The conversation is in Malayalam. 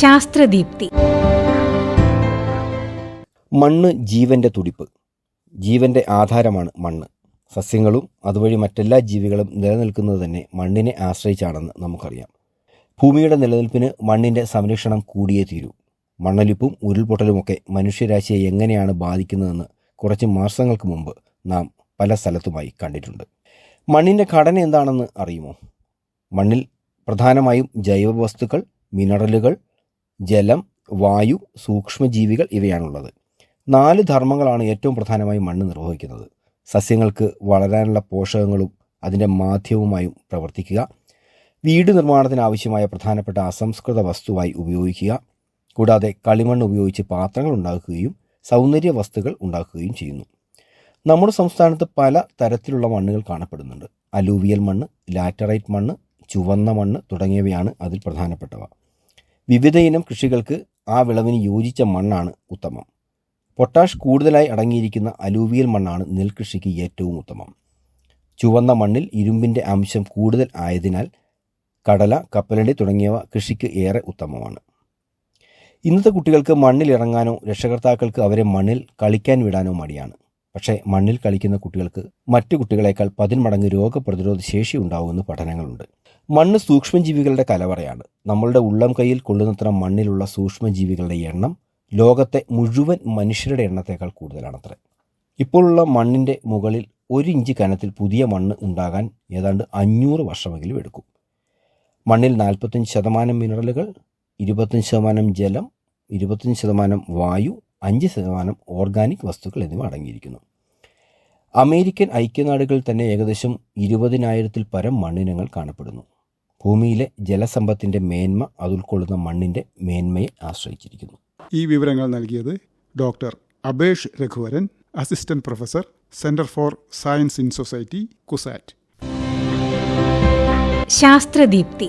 ശാസ്ത്രദീപ്തി. മണ്ണ് ജീവന്റെ തുടിപ്പ്. ജീവന്റെ ആധാരമാണ് മണ്ണ്. സസ്യങ്ങളും അതുവഴി മറ്റെല്ലാ ജീവികളും നിലനിൽക്കുന്നത് തന്നെ മണ്ണിനെ ആശ്രയിച്ചാണെന്ന് നമുക്കറിയാം. ഭൂമിയുടെ നിലനിൽപ്പിന് മണ്ണിന്റെ സംരക്ഷണം കൂടിയേ തീരൂ. മണ്ണൊലിപ്പും ഉരുൾപൊട്ടലുമൊക്കെ മനുഷ്യരാശിയെ എങ്ങനെയാണ് ബാധിക്കുന്നതെന്ന് കുറച്ച് മാസങ്ങൾക്ക് മുമ്പ് നാം പല സ്ഥലത്തുമായി കണ്ടിട്ടുണ്ട്. മണ്ണിന്റെ ഘടന എന്താണെന്ന് അറിയുമോ? മണ്ണിൽ പ്രധാനമായും ജൈവവസ്തുക്കൾ മിനറലുകൾ ജലം വായു സൂക്ഷ്മജീവികൾ ഇവയാണുള്ളത്. നാല് ധർമ്മങ്ങളാണ് ഏറ്റവും പ്രധാനമായും മണ്ണ് നിർവഹിക്കുന്നത്. സസ്യങ്ങൾക്ക് വളരാനുള്ള പോഷകങ്ങളും അതിന്റെ മാധ്യമവുമായും പ്രവർത്തിക്കുക. വീട് നിർമ്മാണത്തിന് ആവശ്യമായ പ്രധാനപ്പെട്ട അസംസ്കൃത വസ്തുവായി ഉപയോഗിക്കുക. കൂടാതെ കളിമണ്ണ് ഉപയോഗിച്ച് പാത്രങ്ങൾ ഉണ്ടാക്കുകയും സൗന്ദര്യ വസ്തുക്കൾ ഉണ്ടാക്കുകയും ചെയ്യുന്നു. നമ്മുടെ സംസ്ഥാനത്ത് പല തരത്തിലുള്ള മണ്ണുകൾ കാണപ്പെടുന്നുണ്ട്. അലൂവിയൽ മണ്ണ് ലാറ്ററൈറ്റ് മണ്ണ് ചുവന്ന മണ്ണ് തുടങ്ങിയവയാണ് അതിൽ പ്രധാനപ്പെട്ടവ. വിവിധ ഇനം കൃഷികൾക്ക് ആ വിളവിന് യോജിച്ച മണ്ണാണ് ഉത്തമം. പൊട്ടാഷ് കൂടുതലായി അടങ്ങിയിരിക്കുന്ന അലൂവിയൽ മണ്ണാണ് നെൽകൃഷിക്ക് ഏറ്റവും ഉത്തമം. ചുവന്ന മണ്ണിൽ ഇരുമ്പിന്റെ അംശം കൂടുതൽ ആയതിനാൽ കടല കപ്പലണ്ടി തുടങ്ങിയവ കൃഷിക്ക് ഏറെ ഉത്തമമാണ്. ഇന്നത്തെ കുട്ടികൾക്ക് മണ്ണിൽ ഇറങ്ങാനോ രക്ഷകർത്താക്കൾക്ക് അവരെ മണ്ണിൽ കളിക്കാൻ വിടാനോ മടിയാണ്. പക്ഷേ മണ്ണിൽ കളിക്കുന്ന കുട്ടികൾക്ക് മറ്റു കുട്ടികളെക്കാൾ പതിന്മടങ്ങ് രോഗപ്രതിരോധ ശേഷി ഉണ്ടാവുമെന്ന് പഠനങ്ങളുണ്ട്. മണ്ണ് സൂക്ഷ്മജീവികളുടെ കലവറയാണ്. നമ്മളുടെ ഉള്ളം കയ്യിൽ കൊള്ളുന്നത്ര മണ്ണിലുള്ള സൂക്ഷ്മജീവികളുടെ എണ്ണം ലോകത്തെ മുഴുവൻ മനുഷ്യരുടെ എണ്ണത്തേക്കാൾ കൂടുതലാണത്രേ. ഇപ്പോഴുള്ള മണ്ണിന്റെ മുകളിൽ ഒരു ഇഞ്ച് കനത്തിൽ പുതിയ മണ്ണ് ഉണ്ടാകാൻ ഏതാണ്ട് അഞ്ഞൂറ് വർഷമെങ്കിലും എടുക്കും. മണ്ണിൽ നാൽപ്പത്തഞ്ച് ശതമാനം മിനറലുകൾ ഇരുപത്തഞ്ച് ശതമാനം ജലം ഇരുപത്തഞ്ച് ശതമാനം വായു അഞ്ച് ശതമാനം ഓർഗാനിക് വസ്തുക്കൾ എന്നിവ അടങ്ങിയിരിക്കുന്നു. അമേരിക്കൻ ഐക്യനാടുകളിൽ തന്നെ ഏകദേശം ഇരുപതിനായിരത്തിൽ പരം മണ്ണിനങ്ങൾ കാണപ്പെടുന്നു. ഭൂമിയിലെ ജലസമ്പത്തിന്റെ മേന്മ അത് ഉൾക്കൊള്ളുന്ന മണ്ണിന്റെ മേന്മയെ ആശ്രയിച്ചിരിക്കുന്നു. ഈ വിവരങ്ങൾ നൽകിയത് doctor Abhesh Raghuvaran assistant professor centre for science in society CUSAT. ശാസ്ത്രദീപ്തി.